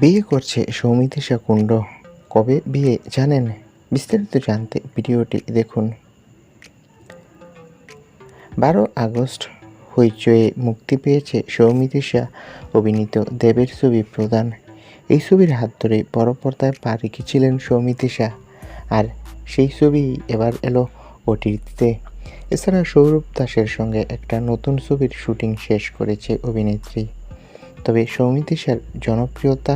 বিয়ে করছে সৌমিতিশা কুণ্ড। কবে বিয়ে জানেন? বিস্তারিত জানতে ভিডিওটি দেখুন। বারো আগস্ট হইচয়ে মুক্তি পেয়েছে সৌমিতিশা অভিনীত দেবের ছবি প্রদান এই ছবির হাত ধরে বড় পর্দায় পা রেখেছিলেন সৌমিতিশা। আর সেই ছবি এবার এলো ওটিটিতে। এছাড়া সৌরভ দাসের সঙ্গে একটা নতুন ছবির শুটিং শেষ করেছে অভিনেত্রী। তবে সৌমিতিশার জনপ্রিয়তা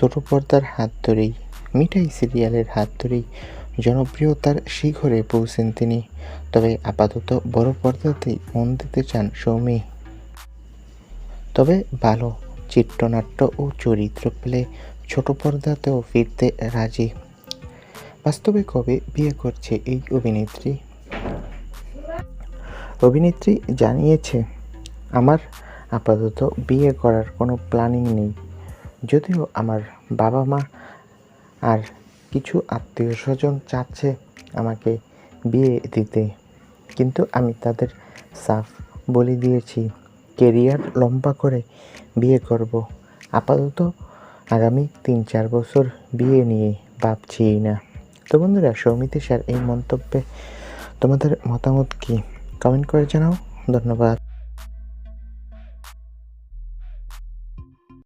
ছোট পর্দার হাত ধরেই, মিঠাই সিরিয়ালের হাত ধরেই জনপ্রিয়তার শিখরে পৌঁছেন তিনি। তবে আপাতত বড় পর্দাতেই মন দিতে চান সৌমি। তবে ভালো চিত্রনাট্য ও চরিত্র পেলে ছোট পর্দাতেও ফিরতে রাজি। বাস্তবে কবে বিয়ে করছে এই অভিনেত্রী? অভিনেত্রী জানিয়েছে, আমার আপাতত বিয়ে করার কোনো প্ল্যানিং নেই। যদিও আমার বাবা মা আর কিছু আত্মীয় স্বজন চাচ্ছে আমাকে বিয়ে দিতে, কিন্তু আমি তাদের সাফ বলে দিয়েছি কেরিয়ার লম্বা করে বিয়ে করব। আপাতত আগামী তিন চার বছর বিয়ে নিয়ে ভাবছি না। তো বন্ধুরা সৌমিতি স্যার এই মন্তব্যে তোমাদের মতামত কি? কমেন্ট করে জানাও। ধন্যবাদ।